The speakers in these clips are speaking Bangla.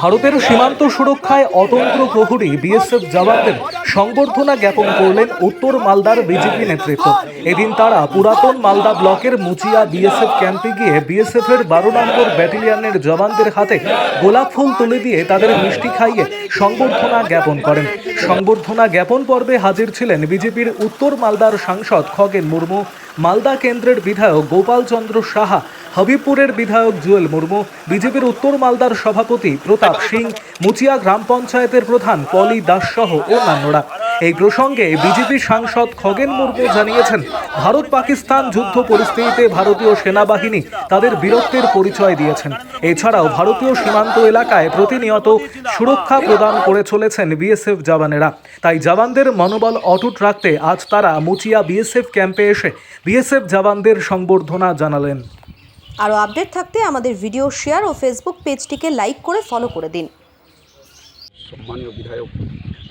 ভারতের সীমান্ত সুরক্ষায় অতন্ত্র প্রহরী বিএসএফ জওয়ানদের সংবর্ধনা জ্ঞাপন করলেন উত্তর মালদার বিজেপি নেতৃত্ব। এদিন তারা পুরাতন মালদা ব্লকের মুচিয়া বিএসএফ ক্যাম্পে গিয়ে বিএসএফ এর বারো নম্বর ব্যাটালিয়নের জওয়ানদের হাতে গোলাপ ফুল তুলে দিয়ে তাদের মিষ্টি খাইয়ে সংবর্ধনা জ্ঞাপন করেন। সংবর্ধনা জ্ঞাপন পর্বে হাজির ছিলেন বিজেপির উত্তর মালদার সাংসদ খগেন মুর্মু, মালদা কেন্দ্রের বিধায়ক গোপাল চন্দ্র সাহা হবিপুরের বিধায়ক জুয়েল মুর্মু, বিজেপির উত্তর মালদার সভাপতি প্রতাপ সিং, মুচিয়া গ্রাম পঞ্চায়েতের প্রধান পলি দাস সহ অন্যান্যরা। এই প্রসঙ্গে বিজেপি সাংসদ খগেন মুর্মু জানিয়েছেন, ভারত পাকিস্তান যুদ্ধ পরিস্থিতিতে ভারতীয় সেনাবাহিনী তাদের বীরত্বের পরিচয় দিয়েছেন। এছাড়াও ভারতীয় সীমান্ত এলাকায় প্রতিনিয়ত সুরক্ষা প্রদান করে চলেছেন বিএসএফ জওয়ানেরা। তাই জওয়ানদের মনোবল অটুট রাখতে আজ তারা মুচিয়া বিএসএফ ক্যাম্পে এসে বিএসএফ জওয়ানদের সংবর্ধনা জানালেন। আরও আপডেট থাকতে আমাদের ভিডিও শেয়ার ও ফেসবুক পেজটিকে লাইক করে ফলো করে দিন। সম্মানীয় বিধায়ক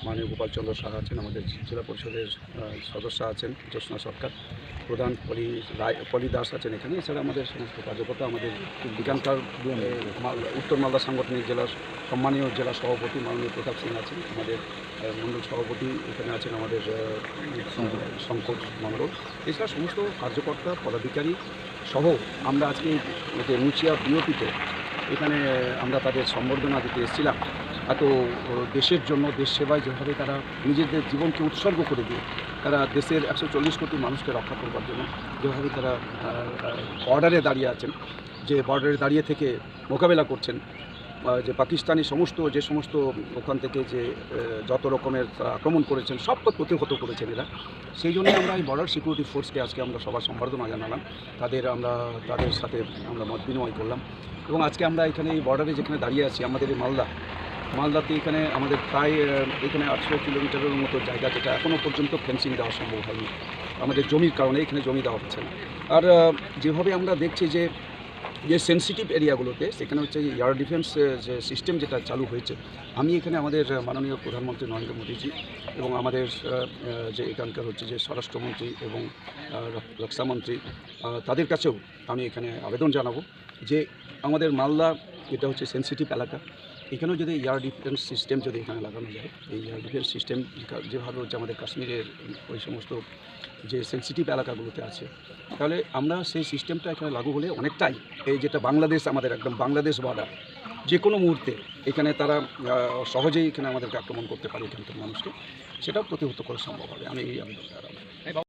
মাননীয় গোপালচন্দ্র সাহা আছেন, আমাদের জেলা পরিষদের সদস্য আছেন, জ্যোৎস্না সরকার। প্রধান পলি, রায়, পলি দাস আছেন এখানে। এছাড়া আমাদের সমস্ত কার্যকর্তা, আমাদের বিজ্ঞানকার উত্তর মালদা সাংগঠনিক জেলার সম্মানীয় জেলা সভাপতি মাননীয় প্রতাপ সিং আছেন, আমাদের মণ্ডল সভাপতি এখানে আছেন আমাদের শঙ্কর মণ্ডল। এছাড়া সমস্ত কার্যকর্তা, পদাধিকারী সহ আমরা আজকে যে মুচিয়া বিওপিতে এখানে আমরা তাদের সম্বর্ধনা দিতে এসেছিলাম। এত দেশের জন্য, দেশ সেবায় যেভাবে তারা নিজেদের জীবনকে উৎসর্গ করে দিয়ে তারা দেশের একশো চল্লিশ কোটি মানুষকে রক্ষা করবার জন্য যেভাবে তারা বর্ডারে দাঁড়িয়ে আছেন, যে বর্ডারে দাঁড়িয়ে থেকে মোকাবেলা করছেন যে পাকিস্তানি সমস্ত, যে সমস্ত ওখান থেকে যে যত রকমের আক্রমণ করেছেন সবকে প্রতিহত করেছেন এরা। সেই জন্য আমরা এই বর্ডার সিকিউরিটি ফোর্সকে আজকে আমরা সবার সম্বর্ধনা জানালাম। তাদের আমরা, তাদের সাথে আমরা মত বিনিময় করলাম। এবং আজকে আমরা এখানে এই বর্ডারে যেখানে দাঁড়িয়ে আছি, আমাদের এই মালদা, মালদাতে এখানে আমাদের প্রায় এখানে আটশো কিলোমিটারের মতো জায়গা যেটা এখনও পর্যন্ত ফেন্সিং দেওয়া সম্ভব হয়নি। আমাদের জমির কারণে এখানে জমি দেওয়া হচ্ছে না। আর যেভাবে আমরা দেখছি যে যে সেন্সিটিভ এরিয়াগুলোতে সেখানে হচ্ছে এয়ার ডিফেন্স যে সিস্টেম যেটা চালু হয়েছে, আমি এখানে আমাদের মাননীয় প্রধানমন্ত্রী নরেন্দ্র মোদীজি এবং আমাদের যে এখানকার হচ্ছে যে স্বরাষ্ট্রমন্ত্রী এবং রক্ষামন্ত্রী তাদের কাছেও আমি এখানে আবেদন জানাব যে আমাদের মালদা, এটা হচ্ছে সেন্সিটিভ এলাকা। এখানেও যদি এয়ার ডিফেন্স সিস্টেম যদি এখানে লাগানো যায়, এই এয়ার ডিফেন্স সিস্টেম যেভাবে হচ্ছে আমাদের কাশ্মীরের ওই সমস্ত যে সেন্সিটিভ এলাকাগুলোতে আছে, তাহলে আমরা সেই সিস্টেমটা এখানে লাগু হলে অনেকটাই এই যেটা বাংলাদেশ, আমাদের একদম বাংলাদেশ বর্ডার যে কোনো মুহূর্তে এখানে তারা সহজেই এখানে আমাদেরকে আক্রমণ করতে পারে এখানকার মানুষকে, সেটাও প্রতিহত করা সম্ভব হবে। আমি এই আবেদন